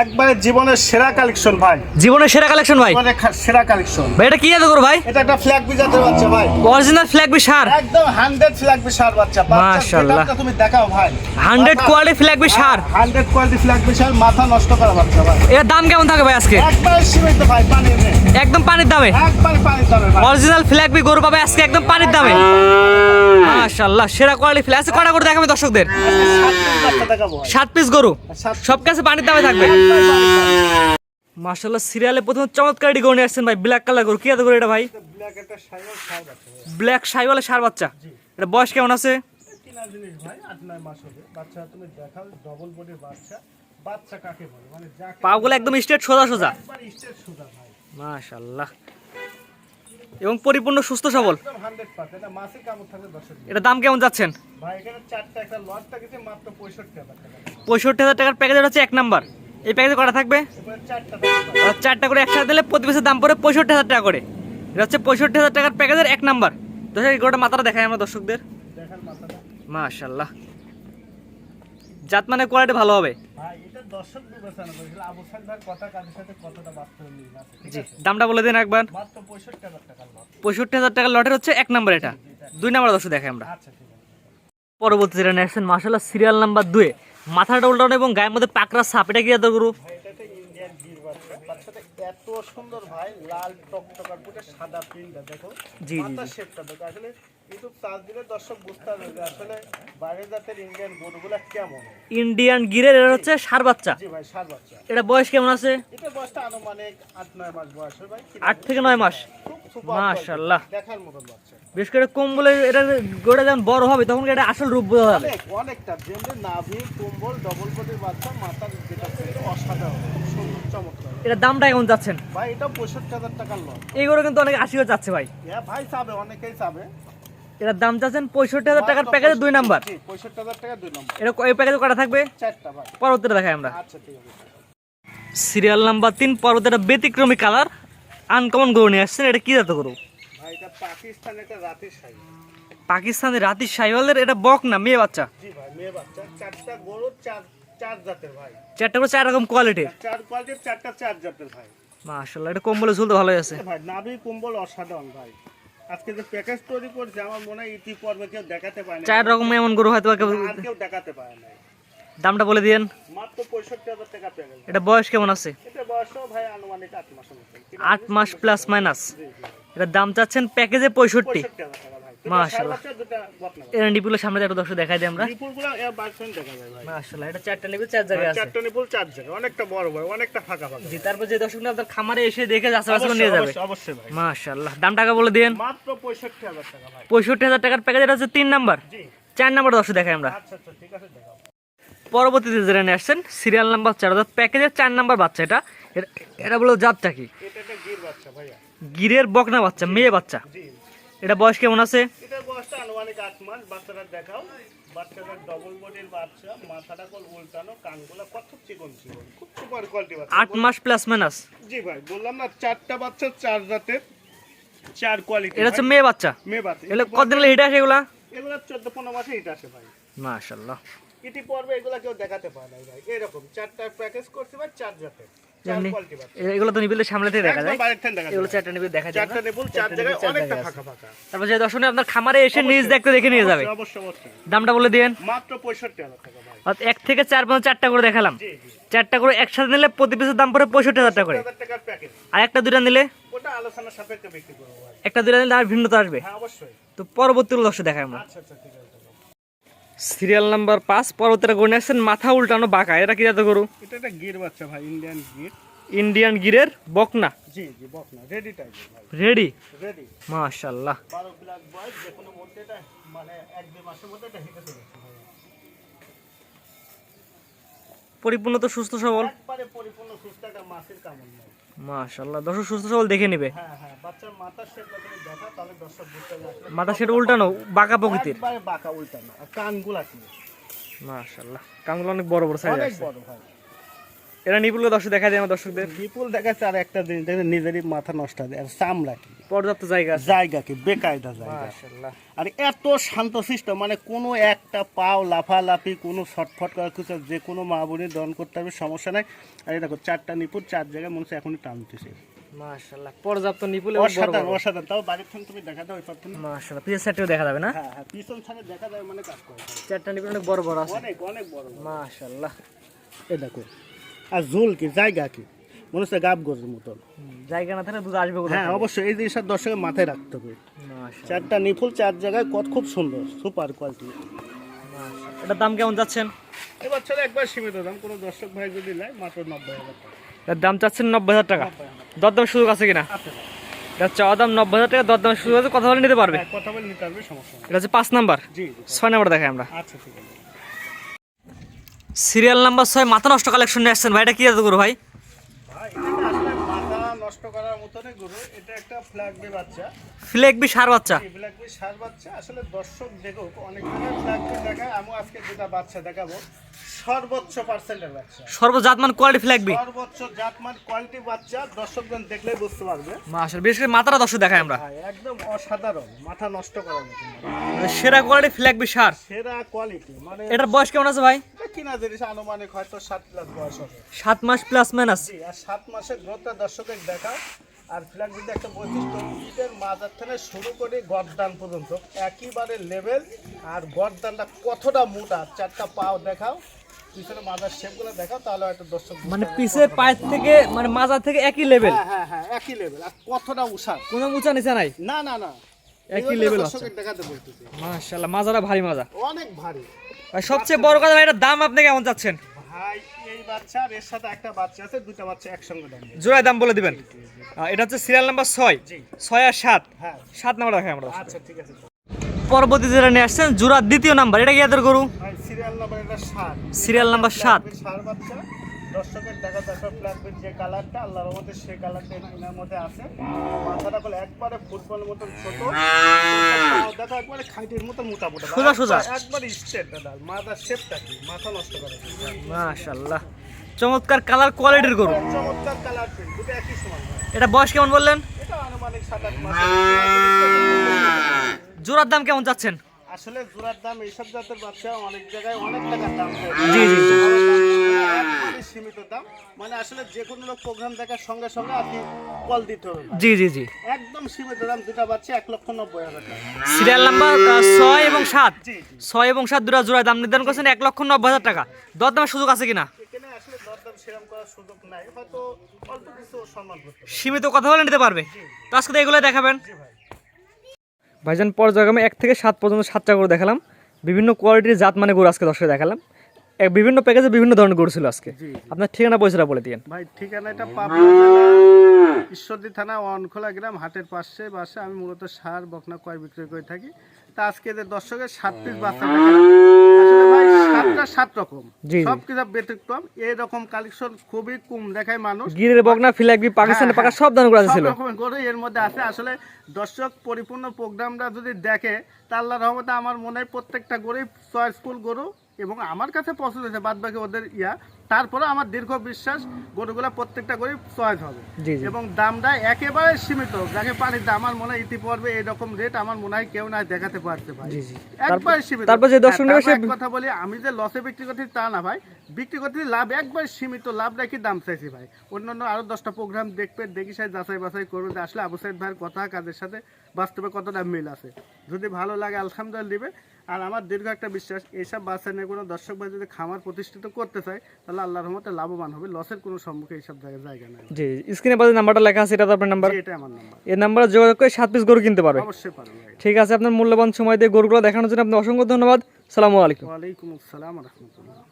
একবারে জীবনের সেরা কালেকশন ভাই। জীবনের সেরা কালেকশন ভাই? জীবনের সেরা কালেকশন ভাই এটা কি করো ভাই? এটা একটা ফ্ল্যাগ বিজাতের বাচ্চা ভাই। অরিজিনাল ফ্ল্যাগ বি সার। একদম হান্ড্রেড ফ্ল্যাগ বিশাল বাচ্চা। মাশাআল্লাহ। তুমি দেখাও ভাই। 100 কোয়ালিটি ফ্ল্যাগ বি সার। হান্ড্রেড কোয়ালিটি ফ্ল্যাগ বিশাল মাথা নষ্ট করা বাচ্চা ভাই। এর দাম কেমন থাকে ভাই আজকে? একবার সীমিত ভাই পানির একদম পানির দামে? একবার পানির দামে অরিজিনাল ফ্ল্যাগ বি গরু পাবে আজকে একদম পানির দামে। মাশাআল্লাহ সেরা কোয়ালিটি ফ্ল্যাগ আছে কটা করে দেখাবে দর্শকদের? সাত পিস গরু। সব কাছে পানির দামে থাকবে। মাশাআল্লাহ, সিরিয়ালে প্রথম চমৎকার এটি নিয়ে আসছেন ভাই ব্ল্যাক কালার গরু। কি এত করে এটা ভাই? ব্ল্যাক সাইকেল সার বাচ্চা। এটা বয়স কেমন আছে? পাগুলো একদম স্ট্রেট সোজা সোজা। মাশাআল্লাহ। এবং পরিপূর্ণ, সুস্থ, সবল। এটা দাম কেমন যাচ্ছেন? পঁয়ষট্টি হাজার টাকার প্যাকেজ হচ্ছে এক নাম্বার এই প্যাকেজে কটা থাকবে? চারটা করে একসাথে দিলে প্রতি পিসের দাম পড়ে পঁয়ষট্টি হাজার টাকা করে। এটা হচ্ছে পঁয়ষট্টি হাজার টাকার প্যাকেজের এক নাম্বার দর্শক এই গোটা মাথাটা দেখাই আমরা দর্শকদের। মাশাল্লাহ জাত মানে কোয়ালিটি ভালো হবে। জি দামটা বলে দিন একবার। পঁয়ষট্টি হাজার টাকার লটের হচ্ছে এক নাম্বার এটা। দুই নাম্বার দর্শক দেখাই আমরা। আচ্ছা পরবর্তী যেটা নিয়ে আসছেন মাসাল্লাহ সিরিয়াল নাম্বার দুয়ে মাথাটা উল্টানো এবং গায়ের মধ্যে পাকড়া সাপ এটা কি এত গরু? এত সুন্দর ভাই লাল টকটকার পুরো সাদা প্রিন্টটা দেখো। জি, জি, মাথার শেপটা দেখো। আসলে ইউটিউব সার্চ দিলে দর্শক বুঝতে পারবে আসলে বাইরের জাতের ইন্ডিয়ান গরুগুলা কেমন। ইন্ডিয়ান গিরের হচ্ছে সার বাচ্চা। জি ভাই সার বাচ্চা। এটা বয়স কেমন আছে? এটা বয়সটা আনুমানিক আট নয় মাস বয়স ভাই। আট থেকে নয় মাস। মাশাআল্লাহ। দেখার মতন বাচ্চা। বিশেষ করে কম্বলে এটা গোটা যখন বড় হবে তখন এটা আসল রূপ বোঝা যাবে। অনেকটা যেমনি নাভি কম্বল ডবল বডির বাচ্চা মাথার যেটা অসাধারণ চমৎকার। এটার দামটা কেমন যাচ্ছেন ভাই এটা পঁয়ষট্টি হাজার টাকার লট। এই গরু কিন্তু অনেক আশিও যাচ্ছে ভাই। হ্যাঁ ভাই চাবে অনেকেই চাবে। এটার দাম চাচ্ছেন পঁয়ষট্টি হাজার টাকার প্যাকেজে দুই নাম্বার। পঁয়ষট্টি হাজার টাকা দুই নম্বর। এটা এই প্যাকেজে কটা থাকবে? চারটা ভাই। পরবর্তীটা দেখাই আমরা। আচ্ছা ঠিক আছে। সিরিয়াল নাম্বার তিন পর্বতের ব্যতিক্রমী কালার আনকমন গরু নিয়ে আসছেন। এটা কি জাত গরু? এটা পাকিস্তান একটা পাকিস্তানি রাতি সাইওয়ালের এটা বক না মেয়ে বাচ্চা? জি ভাই মেয়ে বাচ্চা। চারটা গরু চার চার জাতের ভাই। চারটা চার রকম কোয়ালিটির চার কোয়ালিটির চারটা চার জাতের ভাই। মাশাল্লাহ এটা কম্বলে ঝুলতে ভালোই আছে। ভাই নাভি কুম্বল অসাধারণ ভাই। আজকে যে প্যাকেজ তৈরি করছে আমার মনে হয় ইতি পর্বে কেউ দেখাতে পারে না চার রকম এমন গরু হয়তো কেউ- কেউ দেখাতে পারে না দামটা বলে দিয়েন। মাত্র পঁয়ষট্টি হাজার টাকা প্যাকেজ এটা বয়স কেমন আছে? এটা ভাই আনুমানিক মাস প্লাস মাইনাস জি জি। এটার দাম চাচ্ছেন প্যাকেজে পঁয়ষট্টি। নিপুলের সামনে একটা দর্শক দেখাই দিই আমরা। মাশাল্লাহ এটা চারটা নিপুল চার জায়গায় আছে। চারটা নিপুল চার জায়গায়। অনেকটা বড় বড় অনেকটা ফাঁকা ফাঁকা। জি তারপর যে দর্শক আপনার খামারে এসে দেখে আশেপাশে নিয়ে যাবে। অবশ্যই, অবশ্যই ভাই। মাশাল্লাহ দাম টাকা বলে দিন মাত্র টাকা ভাই। টাকার প্যাকেজ এটা হচ্ছে তিন নাম্বার। জি। চার নাম্বার দর্শক দেখাই আমরা। আচ্ছা আচ্ছা ঠিক আছে দেখাও। পরবর্তীতে যেটা নিয়ে আসছেন সিরিয়াল নাম্বার চার অর্থাৎ প্যাকেজের চার নাম্বার বাচ্চা এটা। এটা- এটা বলো জাতটা কি? এটা একটা গির বাচ্চা ভাইয়া। গিরের বকনা বাচ্চা মেয়ে বাচ্চা। এটা বয়স কেমন আছে? এটার বয়সটা আনুমানিক মাস। বাচ্চাটা দেখাও। ডবল বডির বাচ্চা। মাথাটা কল উল্টানো কানগুলো কত চিকন চিকন খুব সুপার কোয়ালিটি বাচ্চা। আট মাস প্লাস মাইনাস জি ভাই বললাম না চারটা বাচ্চা চার কোয়ালিটি এটা হচ্ছে মেয়ে বাচ্চা? মেয়ে বাচ্চা। এগুলো কতদিন হলে হিটে আসে এগুলা? এগুলো মাসে এটা আসে ভাই। ইতি পর্বে এগুলো কেউ দেখাতে পারে না ভাই। এরকম চারটা প্যাকেজ করছে ভাই চার জাতের। এগুলো তো নিবিলের সামনে দেখা যায়। একদম বাইরের থেকে দেখা এগুলো চারটা নিবিল দেখা যায় চারটা নেবুল চার জায়গায় অনেকটা ফাঁকা ফাঁকা তারপর যে দর্শনে আপনার খামারে এসে নিজ দেখতে দেখে নিয়ে যাবে। দামটা বলে মাত্র টাকা ভাই। এক থেকে চার পর্যন্ত চারটা করে দেখালাম। চারটা করে একসাথে নিলে প্রতি পিসের দাম পড়ে টাকা করে। আর একটা নিলে ওটা আলোচনার সাপেক্ষে বিক্রি করব একটা নিলে আর ভিন্নতা আসবে। হ্যাঁ অবশ্যই। তো পরবর্তী দর্শক দেখায় আমরা আচ্ছা আচ্ছা ঠিক আছে। সিরিয়াল নাম্বার পাঁচ পরবর্তীটা গড়ে আসছেন মাথা উল্টানো বাঁকা। এটা কি যাতে গরু? এটা একটা গির বাচ্চা ভাই ইন্ডিয়ান গির। ইন্ডিয়ান গিরের বকনা। জি জি বক না রেডি টাইপের ভাই। রেডি রেডি মাশাল্লাহ বারো প্লাস বয়স যে কোনো মধ্যে এটা মানে এক দুই মাসের মধ্যে এটা হিটে পরিপূর্ণ তো সুস্থ সবল। একবারে পরিপূর্ণ সুস্থ একটা মাছের কামড় নেই মাশাল্লাহ দর্শক সুস্থ সবল দেখে নেবে। হ্যাঁ হ্যাঁ বাচ্চার মাথার শেপটা তুমি দেখা তাহলে দর্শক বুঝতে পারবে। মাথা সেটা উল্টানো বাঁকা প্রকৃতির। একবারে বাঁকা উল্টানো আর কানগুলা কি? মাশাল্লাহ কানগুলো অনেক বড় বড় সাইজ অনেক আছে। বড় ভাই এরা নিপুলকে দর্শক দেখা যায় আমার দর্শকদের। বিপুল দেখাচ্ছে আর একটা জিনিস দেখেন নিজেরই মাথা নষ্ট হয় আর চামড়া কি? পর্যাপ্ত জায়গা জায়গা কি? বেকায়দা জায়গা। আর এত শান্তশিষ্ট মানে কোনো একটা পাও লাফালাফি কোনো ছটফট করার কিছু যে কোনো মা বোনের দন করতে হবে সমস্যা নাই। আর দেখো চারটা নিপুর চার জায়গায় মনে হচ্ছে এখনই টানতেছে। মাশাআল্লাহ পর্যাপ্ত নিপুল অসাধারণ অসাধারণ। তাও বাড়ির থেকে তুমি দেখা দাও ওই পার মাশাআল্লাহ সাইডেও দেখা যাবে না? হ্যাঁ হ্যাঁ পিছন দেখা যায় মানে কাজ করে। চারটা নিপুল অনেক বড় বড় আছে। অনেক অনেক বড়। মাশাআল্লাহ। এই দেখো আর ঝুল কি জায়গা কি? মনে হচ্ছে গাব গজের মতন। জায়গা না থাকলে দুধ আসবে হ্যাঁ অবশ্যই এই জিনিসটা দর্শকের মাথায় রাখতে হবে। চারটা নিফুল চার জায়গায় কত খুব সুন্দর সুপার কোয়ালিটি। এটার দাম কেমন যাচ্ছেন? এবার ছেলে একবার সীমিত দাম কোনো দর্শক ভাই যদি নেয় মাত্র নব্বই হাজার টাকা। দাম চাচ্ছেন নব্বই হাজার টাকা। দরদাম সুযোগ আছে কিনা? এটা চাওয়া দাম নব্বই হাজার টাকা দরদাম সুযোগ আছে কথা বলে নিতে পারবে? হ্যাঁ, কথা বলে নিতে পারবে সমস্যা এটা হচ্ছে পাঁচ নাম্বার। জি। ছয় নাম্বার দেখাই আমরা। আচ্ছা ঠিক আছে। সিরিয়াল নাম্বার ছয় মাথা নষ্ট কালেকশন নিয়ে আসছেন। ভাই এটা কি জাত করো ভাই? নষ্ট করার মতনই গরু। এটা একটা ফ্ল্যাগ বি বাচ্চা। ফ্লেক বি সার বাচ্চা? এই ফ্ল্যাগ বি সার বাচ্চা। আসলে দর্শক দেখো অনেক জায়গায় ফ্ল্যাগ বি দেখায়। আমি আজকে যেটা বাচ্চা দেখাবো। সর্বোচ্চ পার্সেন্টের বাচ্চা। সর্বজাত মান কোয়ালিটি ফ্লেক বি? সর্বোচ্চ জাতমান কোয়ালিটি বাচ্চা। দর্শকজন দেখলেই বুঝতে পারবে। বিশেষ করে মাথাটা দর্শক দেখাই আমরা। একদম অসাধারণ। মাথা নষ্ট করার মতন সেরা কোয়ালিটি ফ্লেক বি সার। সেরা কোয়ালিটি মানে এটার বয়স কেমন আছে ভাই? কিনা জিনিস? আনুমানিক হয়তো সাত প্লাস বয়স হবে। সাত মাস প্লাস মাইনাস জি আর সাত মাসের গ্রোথটা দর্শকের দেখা আর ফ্ল্যাগ যদি একটা বৈশিষ্ট্য ইটের মাজার থেকে শুরু করে গরদান পর্যন্ত একেবারে লেভেল আর গরদানটা কতটা মোটা চারটা পাও দেখাও পিছনে মাজার শেপগুলো দেখাও তাহলে হয়তো দর্শক মানে পায়ের থেকে মানে মাজার থেকে একই লেভেল হ্যাঁ হ্যাঁ হ্যাঁ একই লেভেল আর কতটা উষা কোনো উঁচা নিচে নাই? না না না। একই দেখাতে বলতেছি। মাশাল্লাহ মাজারা ভারী মাজা অনেক ভারী। ভাই সবচেয়ে বড় কথা ভাই এটার দাম আপনি কেমন চাচ্ছেন? ভাই বাচ্চা আর এর সাথে একটা বাচ্চা আছে দুটো বাচ্চা একসঙ্গে দাম জোড়ায় দাম বলে দিবেন? এটা হচ্ছে সিরিয়াল নাম্বার ছয়। ছয় আর সাত। হ্যাঁ। সাত নাম্বার রাখে আমরা। আচ্ছা ঠিক আছে। পরবর্তী যেটা নিয়ে আসছেন জোড়ার দ্বিতীয় নাম্বার এটা কি এদের গরু? সিরিয়াল নাম্বার এটা সাত। সিরিয়াল নাম্বার সাত বাচ্চা। দর্শকের দেখা দেখা ফ্ল্যাগবিট যে কালারটা আল্লাহর মধ্যে সেই কালারটা এনার মধ্যে আছে। মাথাটা বলে একবারে ফুটবলের মতন ছোট। দেখা একবারে খাইটির মতন মোটা মোটা। সোজা সোজা। একবারে স্ট্রেট দাদা। মাথার শেপটা কি? মাথা নষ্ট করে মাশাল্লাহ চমৎকার কালার কোয়ালিটির গরু। চমৎকার কালার প্রিন্ট দুটো একই সমান। এটা বয়স কেমন বললেন? এটা আনুমানিক সাত আট মাস। জোড়ার দাম কেমন চাচ্ছেন? আসলে জোড়ার দাম এইসব জাতের বাচ্চা অনেক জায়গায় অনেক টাকার দাম। জি, জি, দাম মানে আসলে যে কোনো লোক প্রোগ্রাম দেখার সঙ্গে সঙ্গে আপনি কল দিতে হবে। জি জি জি। একদম সীমিত দাম দুটা বাচ্চা এক লক্ষ নব্বই হাজার টাকা। সিরিয়াল নাম্বার ছয় এবং সাত। ছয় এবং সাত দুটা জোড়ায় দাম নির্ধারণ করছেন এক লক্ষ নব্বই হাজার টাকা। দর দামের সুযোগ আছে কিনা। সীমিত কথা বলে নিতে পারবে। তো আজকে এগুলো দেখাবেন। ভাইজান পর্যায়ক্রমে এক থেকে সাত পর্যন্ত সাতটা গরু দেখালাম। বিভিন্ন কোয়ালিটির জাত মানে গরু আজকে দর্শকে দেখালাম। বিভিন্ন প্যাকেজে বিভিন্ন ধরনের গরু ছিল আজকে। আপনার ঠিকানা পয়সাটা বলে দিয়েন। ভাই ঠিকানাটা পাবনা ঈশ্বরদী থানা অনখোলা গ্রাম হাটের পাশে বাসে আমি মূলত সার বকনা কয় বিক্রয় করে থাকি। তা আজকে যে দর্শকের সাত পিস বাচ্চা সাতটা সাত রকম। জি, জি। সব কিছু ব্যতিক্রম। এরকম কালেকশন খুবই কম দেখায় মানুষ। গিরের বগনা ফিলাকবি পাকিস্তানের পাকা সব ধরনের গরু ছিল। গরু এর মধ্যে আছে। আসলে দর্শক পরিপূর্ণ প্রোগ্রামটা যদি দেখে তা আল্লাহ রহমতে আমার মনে হয় প্রত্যেকটা চয়েসফুল গরু। এবং আমার কাছে পছন্দ হয়েছে বাদ বাকি ওদের ইয়া। তারপরে আমার দীর্ঘ বিশ্বাস গরুগুলা প্রত্যেকটা গরু চয়েস হবে। এবং দামটা একেবারে সীমিত। যাকে দাম আমার মনে হয় ইতিপূর্বে এরকম রেট আমার মনে হয় কেউ না দেখাতে জি, জি। একবারে সীমিত। তারপর যে দর্শক হ্যাঁ, কথা বলি আমি যে লসে বিক্রি করছি তা না ভাই। বিক্রি করতে লাভ একবার সীমিত লাভ রাখি দাম চাইছি ভাই। অন্যান্য আরও দশটা প্রোগ্রাম দেখবে দেখি সাই যাচাই বাছাই করবে যে আসলে আবু সাইদ ভাইয়ের কথা কাজের সাথে বাস্তবে কতটা মিল আছে। যদি ভালো লাগে আলহামদুলিল্লাহ দিবে। আর আমার দীর্ঘ একটা বিশ্বাস এইসব বাচ্চা নিয়ে কোনো দর্শক ভাই যদি খামার প্রতিষ্ঠিত করতে চায় তাহলে আল্লাহর রহমতে লাভবান হবে লসের কোনো সম্মুখে এইসব জায়গায় জায়গা নাই। জি স্ক্রিনে পাশে নাম্বারটা লেখা আছে এটা তো আপনার নাম্বার এটা আমার নাম্বার এই নাম্বারে যোগাযোগ করে সাত পিস গরু কিনতে পারবে। অবশ্যই পারবে ঠিক আছে আপনার মূল্যবান সময় দিয়ে গরুগুলো দেখানোর জন্য আপনি অসংখ্য ধন্যবাদ। সালামু আলাইকুম। ওয়ালাইকুম আসসালাম রহমতুল্লাহ।